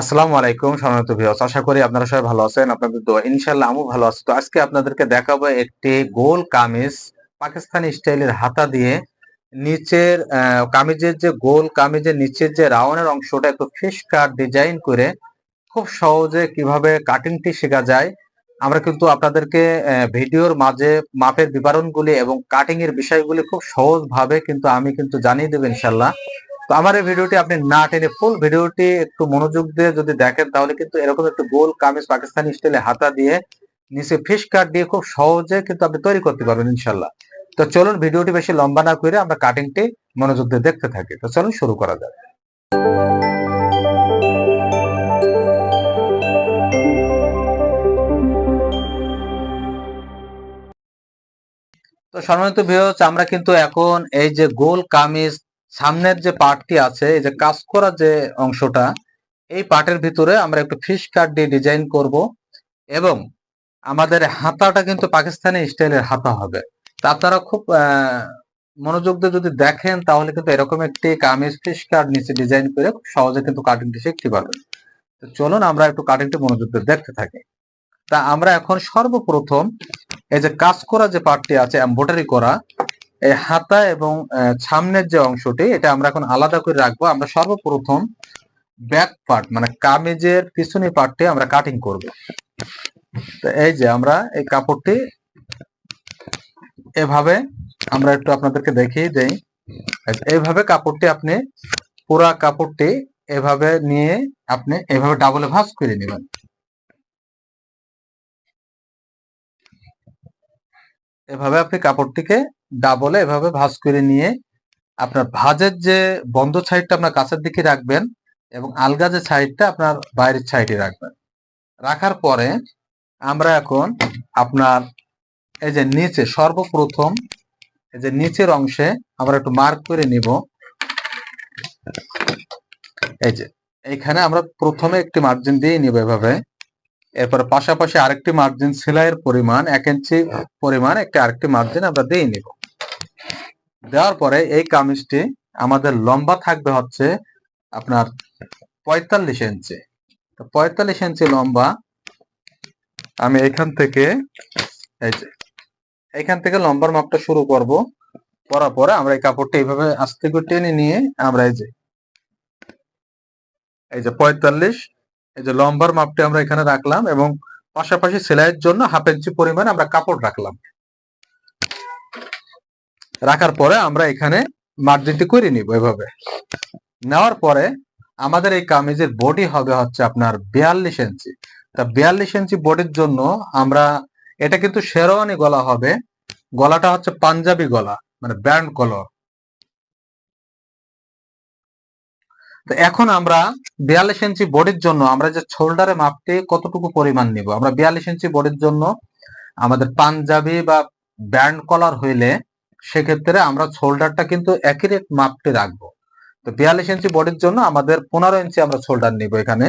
আসসালামু আলাইকুম সম্মানিত ভিউয়ার্স। আশা করি আপনারা সবাই ভালো আছেন, আপনাদের দোয়া। ইনশাআল্লাহ আমিও ভালো আছি। তো আজকে আপনাদেরকে দেখাবো একটি গোল কামিজ পাকিস্তানি স্টাইলের হাতা দিয়ে নিচের কামিজের যে গোল, কামিজের নিচের যে রাউন্ডের অংশটা একটু ফিশ কাট ডিজাইন করে খুব সহজে কীভাবে কাটিংটি শেখা যায়, আমরা কিন্তু আপনাদেরকে ভিডিওর মাঝে মাপের বিবরণগুলি এবং কাটিং এর বিষয়গুলি খুব সহজভাবে কিন্তু আমি কিন্তু জানিয়ে দেবো ইনশাল্লাহ তো আমার এই ভিডিওটি আপনি না টেনে ফুল ভিডিওটি একটু মনোযোগ দিয়ে যদি দেখেন, তাহলে কিন্তু এরকম একটু গোল কামিজ পাকিস্তানি স্টাইলে হাতা দিয়ে, নিচে ফিশ কাট দিয়ে খুব সহজে কিন্তু আপনি তৈরি করতে পারবেন ইনশাল্লাহ তো চলুন ভিডিওটি বেশি লম্বা না করে আমরা কাটিংটি মনোযোগ দিয়ে দেখতে থাকি। তো চলুন শুরু করা যাক। তো সম্মানিত ভিউয়ার্স আমরা কিন্তু এখন এই যে গোল কামিজ সামনের যে পার্টটি আছে, এই যে কাজ করা যে অংশটা, এই পার্টের ভিতরে আমরা একটু ফিশ কাট দিয়ে ডিজাইন করব এবং আমাদের হাতাটা কিন্তু পাকিস্তানি স্টাইলের হাতা হবে। তা আপনারা খুব মনোযোগ দিয়ে যদি দেখেন, তাহলে কিন্তু এরকম একটি কামিজ ফিশ কাট নিচে ডিজাইন করে খুব সহজে কিন্তু কাটিংটি শিখতে পারবেন। তো চলুন, আমরা একটু কাটিংটি মনোযোগ দিয়ে দেখতে থাকি। তা আমরা এখন সর্বপ্রথম এই যে কাজ করা যে পার্টটি আছে এমব্রয়ডারি করা এই হাতা এবং সামনের যে অংশটি, এটা আমরা এখন আলাদা করে রাখব। আমরা সর্বপ্রথম ব্যাক পার্ট মানে কামিজের পিছনে পার্টটি আমরা কাটিং করব। তো এই যে আমরা এই কাপড়টি এভাবে আমরা একটু আপনাদেরকে দেখিয়ে দেই। এইভাবে কাপড়টি আপনি, পুরা কাপড়টি এভাবে নিয়ে আপনি এভাবে ডাবলে ভাঁজ করে নেবেন। এভাবে আপনি কাপড়টিকে ডাবলে এভাবে ভাঁজ করে নিয়ে আপনার ভাঁজের যে বন্ধ সাইডটা আপনার কাছের দিকে রাখবেন এবং আলগা যে সাইডটা আপনার বাইরের সাইডে রাখবেন। রাখার পরে আমরা এখন আপনার এই যে নিচে সর্বপ্রথম এই যে নিচের অংশে আমরা একটু মার্ক করে নিব। এই যে এইখানে আমরা প্রথমে একটি মার্জিন দিয়ে নিব এভাবে। এরপর পাশাপাশি আরেকটি মার্জিন সেলাইয়ের পরিমাণ, এক ইঞ্চি পরিমাণ একটি আরেকটি মার্জিন আমরা দিয়ে নিব। দেওয়ার পরে এই কামিজটি আমাদের লম্বা থাকবে হচ্ছে আপনার পঁয়তাল্লিশ ইঞ্চি। তো পঁয়তাল্লিশ ইঞ্চি লম্বা আমি এখান থেকে এই যে, এখান থেকে লম্বার মাপটা শুরু করব, করার পরে আমরা এই কাপড়টা এইভাবে আস্তে করে টেনে নিয়ে আমরা এই যে এই যে পঁয়তাল্লিশ, এই যে লম্বার মাপটা আমরা এখানে রাখলাম এবং পাশাপাশি সেলাইয়ের জন্য হাফ ইঞ্চি পরিমাণ আমরা কাপড় রাখলাম। রাখার পরে আমরা এখানে মার্জিনটি করে নিব এভাবে। নেওয়ার পরে আমাদের এই কামিজের বডি হবে হচ্ছে আপনার বিয়াল্লিশ ইঞ্চি। তা বিয়াল্লিশ ইঞ্চি বডির জন্য আমরা, এটা কিন্তু শেরওয়ানি গলা হবে। গলাটা হচ্ছে পাঞ্জাবি গলা মানে ব্যান্ড কলর তো এখন আমরা বিয়াল্লিশ ইঞ্চি বডির জন্য আমরা যে শোল্ডারে মাপতে কতটুকু পরিমাণ নিব? আমরা বিয়াল্লিশ ইঞ্চি বডির জন্য আমাদের পাঞ্জাবি বা ব্যান্ড কলার হইলে সেক্ষেত্রে আমরা শোল্ডারটা কিন্তু অ্যাকিউরেট মাপটি রাখব। তো বিয়াল্লিশ ইঞ্চি বডির জন্য আমাদের পনেরো ইঞ্চি আমরা শোল্ডার নিব এখানে।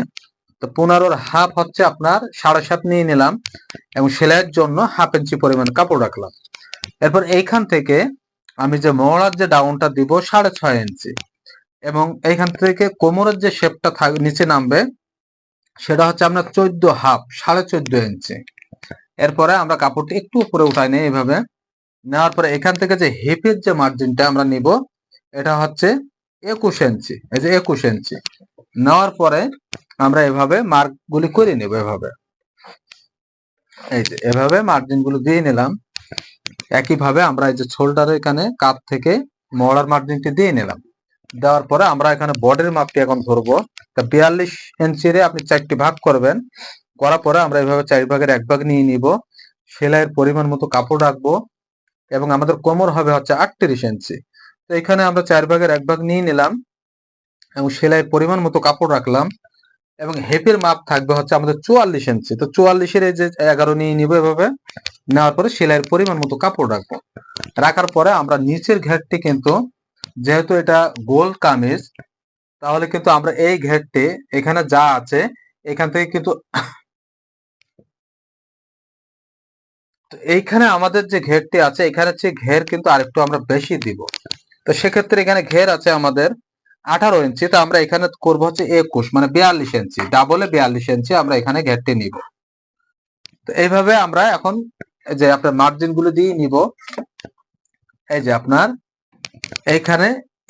তো পনেরোর হাফ হচ্ছে আপনার সাড়ে সাত নিয়ে নিলাম এবং সেলাইয়ের জন্য হাফ ইঞ্চি পরিমাণ কাপড় রাখলাম। এরপর এইখান থেকে আমি যে মোড়ার যে ডাউনটা দিব সাড়ে ছয় ইঞ্চি এবং এইখান থেকে কোমরের যে শেপটা থাক নিচে নামবে, সেটা হচ্ছে আপনার চোদ্দ হাফ সাড়ে চোদ্দ ইঞ্চি এরপরে আমরা কাপড়টি একটু উপরে উঠাই নিই এইভাবে নেওয়ার পরে এখান থেকে যে হিপের যে মার্জিনটা আমরা নিব, এটা হচ্ছে একুশ ইঞ্চি। এই যে একুশ ইঞ্চি। নেওয়ার পরে আমরা এভাবে মার্ক গুলি করে নেব এভাবে। এই যে এভাবে মার্জিনগুলো দিয়ে নিলাম। একইভাবে আমরা এই যে শোল্ডারের এখানে কাপ থেকে মরার মার্জিনটি দিয়ে নিলাম। দেওয়ার পরে আমরা এখানে বডির মাপটি এখন ধরবো। তা বিয়াল্লিশ ইঞ্চিরে আপনি চারটি ভাগ করবেন। করার পরে আমরা এভাবে চার ভাগের এক ভাগ নিয়ে নিব। সেলাইয়ের পরিমাণ মতো কাপড় রাখব। এবং আমাদের কোমর হবে হচ্ছে আটত্রিশ ইঞ্চি। তো এখানে আমরা চার ভাগের এক ভাগ নিয়ে নিলাম এবং সেলাইয়ের পরিমাণ মতো কাপড় রাখলাম এবং হেপের মাপ থাকবে হচ্ছে আমাদের চুয়াল্লিশ ইঞ্চি। তো চুয়াল্লিশের এই যে এগারো নিয়ে নিবো এভাবে, নেওয়ার পরে সেলাইয়ের পরিমাণ মতো কাপড় রাখব। রাখার পরে আমরা নিচের ঘেরটি কিন্তু, যেহেতু এটা গোল কামিজ, তাহলে কিন্তু আমরা এই ঘেরটি, এখানে যা আছে, এখান থেকে কিন্তু তো এইখানে আমাদের যে ঘেরটি আছে, এখানে হচ্ছে ঘের কিন্তু আরেকটু আমরা বেশি দিব। তো সেক্ষেত্রে এখানে ঘের আছে আমাদের আঠারো ইঞ্চি, তো আমরা এখানে করব হচ্ছে একুশ মানে বিয়াল্লিশ ইঞ্চি ডাবলে বিয়াল্লিশ ইঞ্চি আমরা এখানে ঘেরটি নিব। তো এইভাবে আমরা এখন যে আপনার মার্জিনগুলো দিয়ে নিব। এই যে আপনার, এইখানে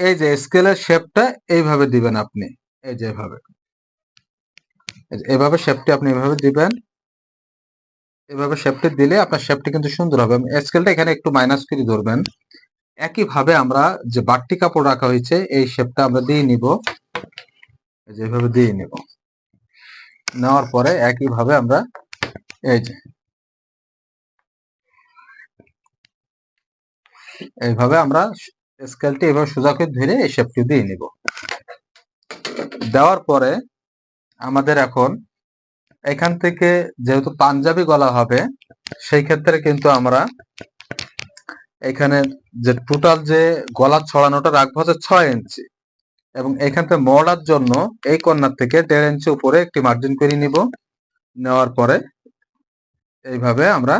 এই যে স্কেলের শেপটা এইভাবে দিবেন আপনি, এই যে এভাবে। এভাবে শেপটি আপনি এভাবে দিবেন। এভাবে শেপটি দিলে আপনার শেপটি কিন্তু সুন্দর হবে স্কেলটা এখানে একটু মাইনাস করে ধরবেন। একই ভাবে আমরা যে বাড়তি কাপড় রাখা হয়েছে, এই শেপটা আমরা দিয়ে নিব। যেভাবে দিয়ে নিব। নেওয়ার পরে একই ভাবে আমরা এই যে এইভাবে আমরা স্কেলটি এভাবে সোজা করে ধরে এই শেপটি দিয়ে নিব। দেওয়ার পরে আমাদের এখন এখান থেকে যেহেতু পাঞ্জাবি গলা হবে, সেই ক্ষেত্রে কিন্তু আমরা এখানে যে টোটাল যে গলা ছড়ানোটা রাখব হচ্ছে ছয় ইঞ্চি এবং এখান থেকে মরার জন্য এই কর্নার থেকে দেড় ইঞ্চি উপরে একটি মার্জিন করে নিব। নেওয়ার পরে এইভাবে আমরা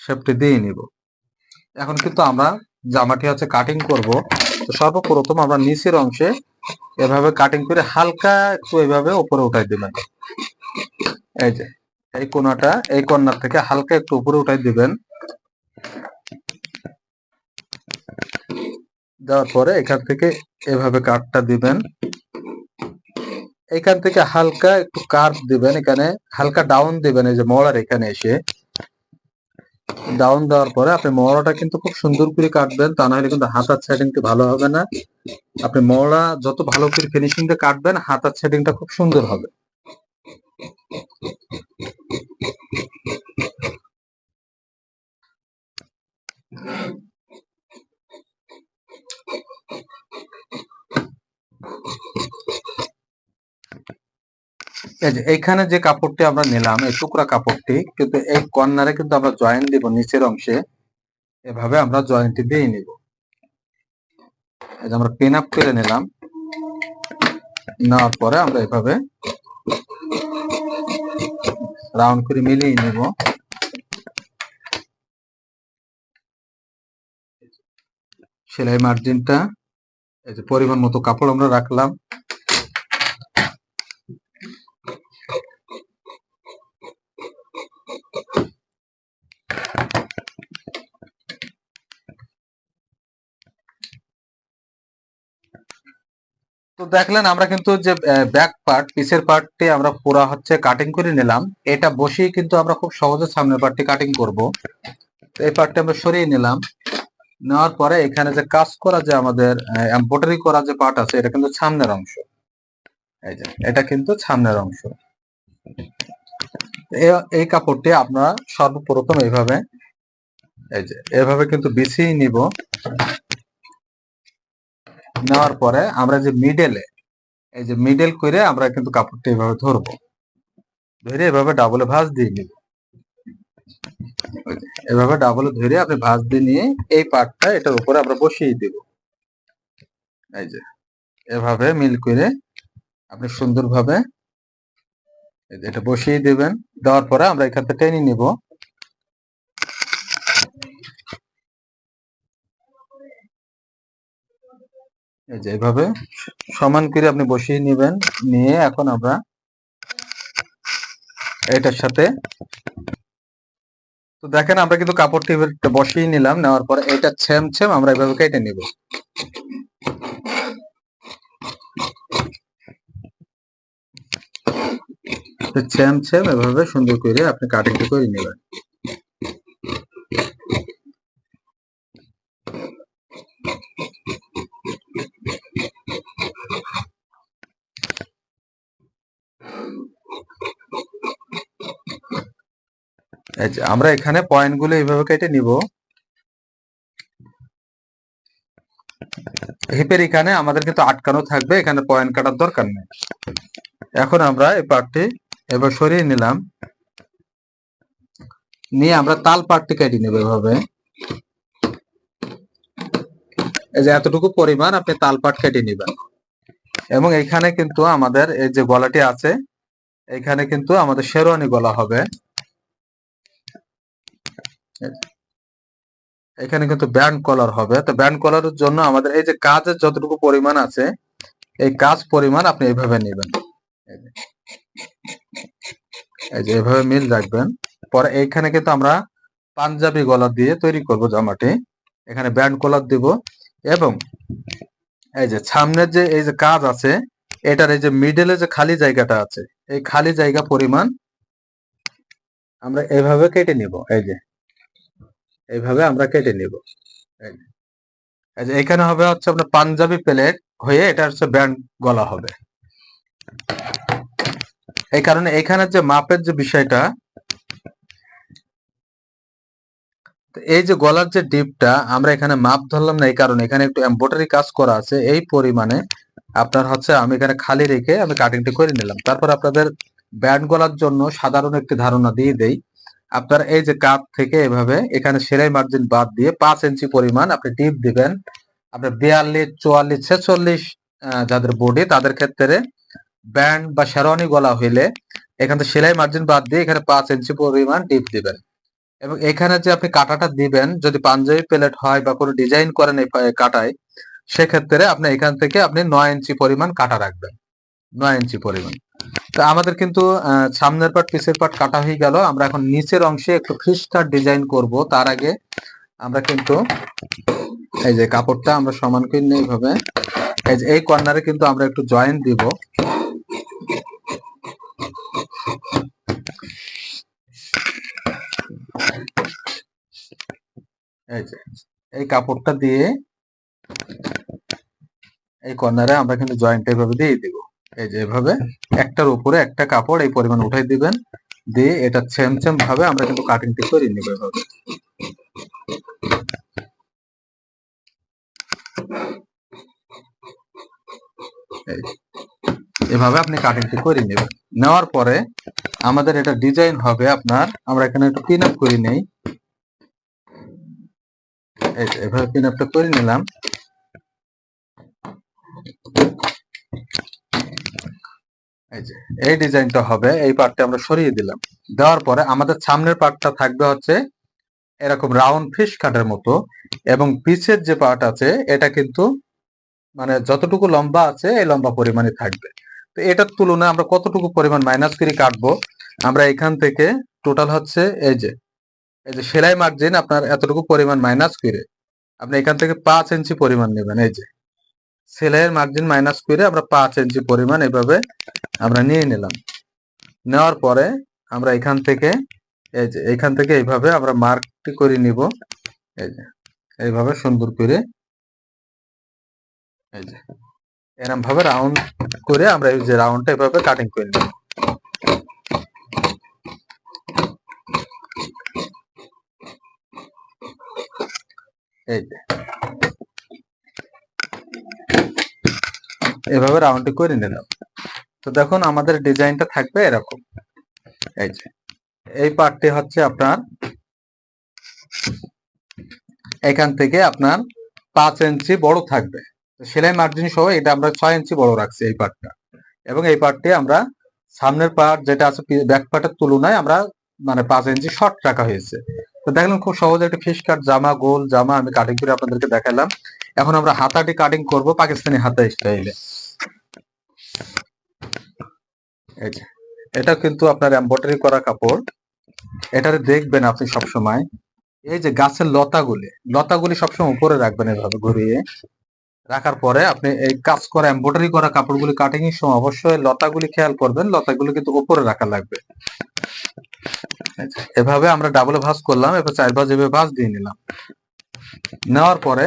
শেপটি দিয়ে নিব। এখন কিন্তু আমরা জামাটি হচ্ছে কাটিং করব। তো সর্বপ্রথম আমরা নিচের অংশে এভাবে কাটিং করে হালকা একটু এভাবে উপরে উঠাই দিবেন এই যে, এই কোনাটা, এই কর্নার থেকে হালকা একটু উপরে উঠাই দিবেন। দেওয়ার পরে এখান থেকে এভাবে কাটটা দিবেন। এখান থেকে হালকা একটু কার্ভ দিবেন, এখানে হালকা ডাউন দিবেন, এই যে মলার এখানে এসে। ডাউন দেওয়ার পরে আপনি মহড়াটা কিন্তু খুব সুন্দর করে কাটবেন, তা নাহলে কিন্তু হাতার সেটিংটি ভালো হবে না। আপনি মহড়া যত ভালো করে ফিনিশিংটা কাটবেন, হাতার সেটিংটা খুব সুন্দর হবে। যে এইখানে যে কাপড়টি আমরা নিলাম, এই টুকরা কাপড়টি, কিন্তু এই কর্নারে কিন্তু আমরা জয়েন্ট দিব নিচের অংশে। এভাবে আমরা জয়েন্টটি দিয়ে নিব। এই যে আমরা পিন আপ করে নিলাম। নেওয়ার পরে আমরা এভাবে রাউন্ড করে মিলিয়ে নেব। সেলাই মার্জিনটা এই যে পরিমাণ মতো কাপড় আমরা রাখলাম। দেখলেন, আমরা কিন্তু যে ব্যাক পার্ট পিসের পার্টটি আমরা পুরা হচ্ছে কাটিং করে নিলাম। এটা বসিয়ে কিন্তু আমরা খুব সহজে সামনের পার্টটি কাটিং করব। এই পার্টটি আমরা সরিয়ে নিলাম। নেওয়ার পরে এখানে যে কাজ করা যে আমাদের এমব্রয়ডারি করা যে পার্ট আছে, এটা কিন্তু সামনের অংশ। এই যে, এটা কিন্তু সামনের অংশ। এই কাপড়টি আপনারা সর্বপ্রথম এইভাবে, এই যে, এভাবে কিন্তু বিছিয়ে নিব। নেওয়ার পরে আমরা যে মিডেলে এই যে মিডল করে আমরা কিন্তু কাপড়টা এভাবে ধরবো। ধরে এভাবে ডাবলে ভাঁজ দিয়ে নিব। এভাবে ডাবলে ধরে আপনি ভাঁজ দিয়ে নিয়ে এই পার্টটা এটার উপরে আমরা বসিয়ে দিব। এই যে, এভাবে মিল করে আপনি সুন্দরভাবে এটা বসিয়ে দেবেন। দেওয়ার পরে আমরা এখান থেকে টেনে নিব। এই যে এভাবে সমান করে আপনি বসিয়ে নেবেন, নিয়ে এখন আমরা এটার সাথে তো দেখেন আমরা কিন্তু কাপড়টি বসিয়ে নিলাম, নেওয়ার পরে এটা ছেম ছেম আমরা এভাবে কেটে নিব। ছেম ছেম এভাবে সুন্দর করে আপনি কাটিংটা করে নেবেন। আমরা এখানে পয়েন্টগুলো এইভাবে কেটে নিব। হিপের এখানে আমাদের কিন্তু আটকানো থাকবে, এখানে পয়েন্ট কাটার দরকার নেই। এখন আমরা এই পার্টটি এবার সরিয়ে নিলাম। নিয়ে আমরা তাল পার্টটি কেটে নেব এভাবে। এই যে এতটুকু পরিমাণ আপনি তাল পাট কেটে নেবেন। এবং এখানে কিন্তু আমাদের এই যে গলাটি আছে, এখানে কিন্তু আমাদের শেরওয়ানি গলা হবে। এখানে কিন্তু ব্যান্ড কলার হবে। তো ব্যান্ড কলারের জন্য আমাদের এই যে কাজের যতটুকু পরিমাণ আছে, এই কাজ পরিমাণ আপনি এইভাবে নেবেন। এই যে। এভাবে মিল রাখবেন। পরে এইখানে কিন্তু আমরা পাঞ্জাবি গলা দিয়ে তৈরি করব জামাটি। এখানে ব্যান্ড কলার দিব এবং এই যে সামনের যে, এই যে কাজ আছে, এটার এই যে মিডলে যে খালি জায়গাটা আছে, এই খালি জায়গা পরিমাণ আমরা এইভাবে কেটে নিব। এই যে এইভাবে আমরা কেটে নিব। এখানে হবে হচ্ছে আপনার পাঞ্জাবি প্লেট হয়ে এটা হচ্ছে ব্যান্ড গলা হবে। এই কারণে এখানে যে মাপের যে বিষয়টা এই যে গলার যে ডিপটা আমরা এখানে মাপ ধরলাম না, এই কারণে এখানে একটু এমব্রয়ডারি কাজ করা আছে। এই পরিমাণে আপনার হচ্ছে আমি এখানে খালি রেখে আমি কাটিংটি করে নিলাম। তারপর আপনাদের ব্যান্ড গলার জন্য সাধারণ একটি ধারণা দিয়ে দেই। আপনার এই যে কাপ থেকে এভাবে এখানে সেলাই মার্জিন বাদ দিয়ে পাঁচ ইঞ্চি পরিমাণ আপনি টিপ দিবেন। আপনার বিয়াল্লিশ, চুয়াল্লিশ, ছেচল্লিশ যাদের বডি তাদের ক্ষেত্রে ব্যান্ড বা শেরওয়ানি গলা হইলে এখানে সেলাই মার্জিন বাদ দিয়ে এখানে পাঁচ ইঞ্চি পরিমাণ টিপ দিবেন। এবং এখানে যে আপনি কাটাটা দিবেন, যদি পাঞ্জাবি প্লেট হয় বা কোনো ডিজাইন করেন এই কাটায়, সেক্ষেত্রে আপনি এখান থেকে আপনি নয় ইঞ্চি পরিমাণ কাটা রাখবেন। নয় ইঞ্চি পরিমাণ। তো আমাদের কিন্তু সামনের পাট পিছের পাট কাটা হয়ে গেল। আমরা এখন নিচের অংশে একটু খ্রিস্টার ডিজাইন করব। তার আগে আমরা কিন্তু এই যে কাপড়টা আমরা সমান করে এইভাবে। এই যে এই কর্নারে কিন্তু আমরা একটু জয়েন্ট দিব। এই যে, এই কাপড়টা দিয়ে এই কর্নারে আমরা কিন্তু জয়েন্ট এইভাবে দিয়ে দিব। এই যে এভাবে একটার উপরে একটা কাপড় এই পরিমাণ উঠাই দিবেন। দিয়ে এটা সেম সেম ভাবে আমরা কিন্তু কাটিংটি করে নিব এভাবে। এভাবে আপনি কাটিংটি করে নেবেন। নেওয়ার পরে আমাদের এটা ডিজাইন হবে আপনার, আমরা এখানে একটু পিন আপ করে নেই। এভাবে পিন আপটা করে নিলাম। এই যে, এই ডিজাইনটা হবে, এই পার্টটা আমরা সরিয়ে দিলাম। দেওয়ার পরে আমাদের সামনের পার্টটা থাকবে হচ্ছে এরকম রাউন্ড ফিশ কাটের মতো, এবং পিছের যে পার্ট আছে, এটা কিন্তু মানে যতটুকু লম্বা আছে, এই লম্বা পরিমাণে থাকবে। তো এটার তুলনায় আমরা কতটুকু পরিমাণ মাইনাস করে কাটবো, আমরা এখান থেকে টোটাল হচ্ছে এই যে এই যে সেলাই মার্জিন আপনার এতটুকু পরিমাণ মাইনাস করে, আপনি এখান থেকে পাঁচ ইঞ্চি পরিমাণ নেবেন, এই যে। সেলাইয়ের মার্জিন মাইনাস করে আমরা পাঁচ ইঞ্চি পরিমাণ এভাবে আমরা নিয়ে নিলাম। নেওয়ার পরে আমরা এখান থেকে, এই যে এখান থেকে এইভাবে আমরা মার্কটি করে নিব। এই যে, এইভাবে সুন্দর করে। এই যে এরকম ভাবে রাউন্ড করে আমরা এই যে রাউন্ডটা এভাবে কাটিং করে নিব এই যে এভাবে রাউন্ডটি করে নিলাম। তো দেখুন, আমাদের ডিজাইনটা থাকবে এরকম। এই যে, এই পার্টটি হচ্ছে আপনার এখান থেকে আপনার পাঁচ ইঞ্চি বড় থাকবে। সেলাই মার্জিন সহ এটা আমরা ছয় ইঞ্চি বড় রাখছি এই পার্টটা এবং এই পার্টটি আমরা সামনের পার্ট যেটা আছে ব্যাক পার্টের তুলনায় আমরা মানে পাঁচ ইঞ্চি শর্ট রাখা হয়েছে। তো দেখলাম খুব সহজে একটা ফিশ কাট জামা, গোল জামা আমি কাটিং করে আপনাদেরকে দেখালাম। এখন আমরা হাতাটি কাটিং করব পাকিস্তানি হাতা স্টাইলে এটা কিন্তু আপনার এমব্রয়ডারি করা কাপড়। এটারে দেখবেন আপনি সব সময় এই যে গাছের লতাগুলি লতাগুলি সবসময় উপরে রাখবেন এভাবে ঘুরিয়ে। রাখার পরে আপনি এই কাজ করা এমব্রয়ডারি করা কাপড়গুলি কাটিং এর সময় অবশ্যই লতাগুলি খেয়াল করবেন, লতাগুলি কিন্তু উপরে রাখা লাগবে। এভাবে আমরা ডাবল ভাঁজ করলাম এবার চার ভাঁজ এভাবে ভাঁজ দিয়ে নিলাম। নেওয়ার পরে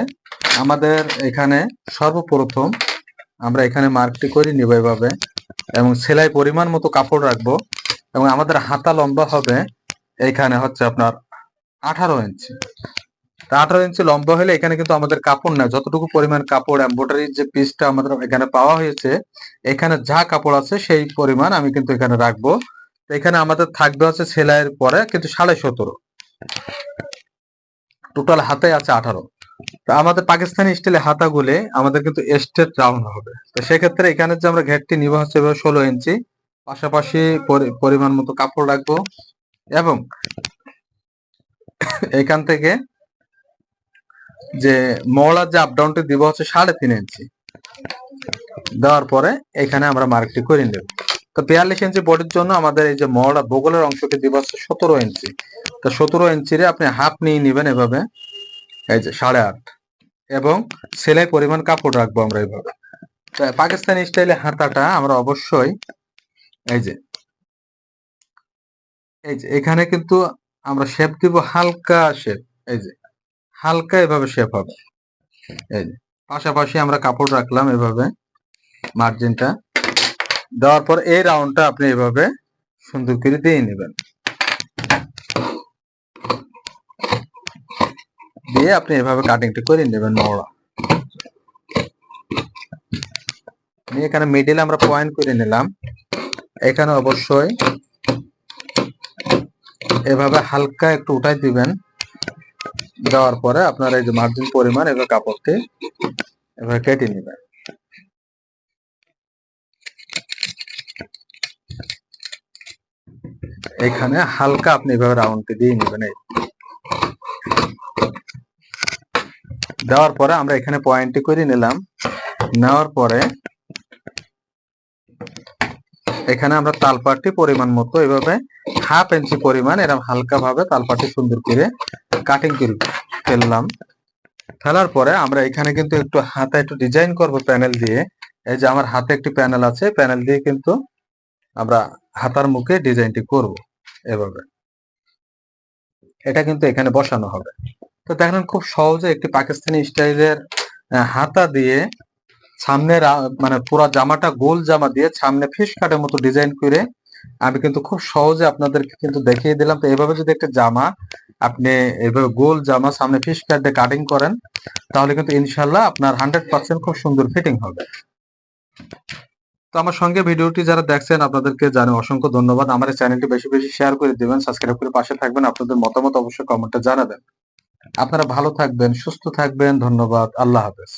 আমাদের এখানে সর্বপ্রথম আমরা এখানে মার্কটি করে নিব এভাবে এবং সেলাই পরিমাণ মতো কাপড় রাখব এবং আমাদের হাতা লম্বা হবে এখানে হচ্ছে আপনার আঠারো ইঞ্চি। আঠারো ইঞ্চি লম্বা হলে এখানে কিন্তু আমাদের কাপড় না, যতটুকু পরিমাণ কাপড় এমব্রয়ডারির যে পিসটা আমাদের এখানে পাওয়া হয়েছে, এখানে যা কাপড় আছে সেই পরিমাণ আমি কিন্তু এখানে রাখব। এখানে আমাদের থাকবে হচ্ছে সেলাইয়ের পরে কিন্তু সাড়ে সতেরো। টোটাল হাতে আছে আঠারো। আমাদের পাকিস্তানি স্টাইলে হাতাগুলি আমাদের কিন্তু স্টেট রাউন্ড হবে। তো সেক্ষেত্রে এখানে যে আমরা ঘেরটি নিব হচ্ছে ষোলো ইঞ্চি। পাশাপাশি পরি- পরিমাণ মতো কাপড় রাখব এবং এখান থেকে যে মহড়ার যে আপডাউনটি দিব হচ্ছে সাড়ে তিন ইঞ্চি। দেওয়ার পরে এখানে আমরা মার্কটি করে নেব। তো বিয়াল্লিশ ইঞ্চি বডির জন্য আমাদের এই যে মহড়া বগলের অংশকে দিব হচ্ছে সতেরো ইঞ্চি তো সতেরো ইঞ্চিরে আপনি হাফ নিয়ে নেবেন এভাবে, এই যে সাড়ে আট, এবং সেলাই পরিমাণ কাপড় রাখব আমরা এইভাবে পাকিস্তানি স্টাইলে হাতাটা আমরা অবশ্যই, এই যে এই যে, এখানে কিন্তু আমরা শেপ দিব হালকা শেপ এই যে, হালকা এভাবে শেপ হবে। এই যে, পাশাপাশি আমরা কাপড় রাখলাম এভাবে মার্জিনটা দেওয়ার পর এই রাউন্ডটা আপনি এভাবে সুন্দর করে দিয়ে নেবেন। দিয়ে আপনি এভাবে কাটিংটা করে নেবেন নিয়ে এখানে মিডিলে আমরা পয়েন্ট করে নিলাম। এখানে অবশ্যই এভাবে হালকা একটু উঠাই দিবেন। দেওয়ার পরে আপনার এই যে মার্জিন পরিমাণ এভাবে কাপড়টি এভাবে কেটে নেবেন। এখানে হালকা আপনি এভাবে রাউন্ডটি দিয়ে নেবেন এই। দেওয়ার পরে আমরা এখানে পয়েন্টটি করে নিলাম। নেওয়ার পরে এখানে আমরা তালপাটটি পরিমাণ মতো এভাবে হাফ ইঞ্চি পরিমাণ এরকম হালকা ভাবে তালপাটটি সুন্দর করে কাটিং করে ফেললাম। ফেলার পরে আমরা এখানে কিন্তু একটু হাতে একটু ডিজাইন করব প্যানেল দিয়ে। এই যে আমার হাতে একটি প্যানেল আছে প্যানেল দিয়ে কিন্তু আমরা হাতার মুখে ডিজাইনটি করব। এভাবে। এটা কিন্তু এখানে বসানো হবে। তো দেখেন খুব সহজে একটি পাকিস্তানি স্টাইলের হাতা দিয়ে সামনে মানে পুরো জামাটা, গোল জামা দিয়ে সামনে ফিশ কাটের মতো ডিজাইন করে আমি কিন্তু খুব সহজে আপনাদেরকে কিন্তু দেখিয়ে দিলাম। তো এভাবে যদি একটা জামা আপনি এভাবে গোল জামা সামনে ফিশ কাট দিয়ে কাটিং করেন, তাহলে কিন্তু ইনশাল্লাহ আপনার হান্ড্রেড পার্সেন্ট খুব সুন্দর ফিটিং হবে। তো আমার সঙ্গে ভিডিওটি যারা দেখছেন, আপনাদেরকে জানে অসংখ্য ধন্যবাদ। আমার চ্যানেলটি বেশি বেশি শেয়ার করে দিবেন সাবস্ক্রাইব করে পাশে থাকবেন, আপনাদের মতামত অবশ্যই কমেন্টে জানাবেন। আপনারা ভালো থাকবেন, সুস্থ থাকবেন, ধন্যবাদ, আল্লাহ হাফেজ।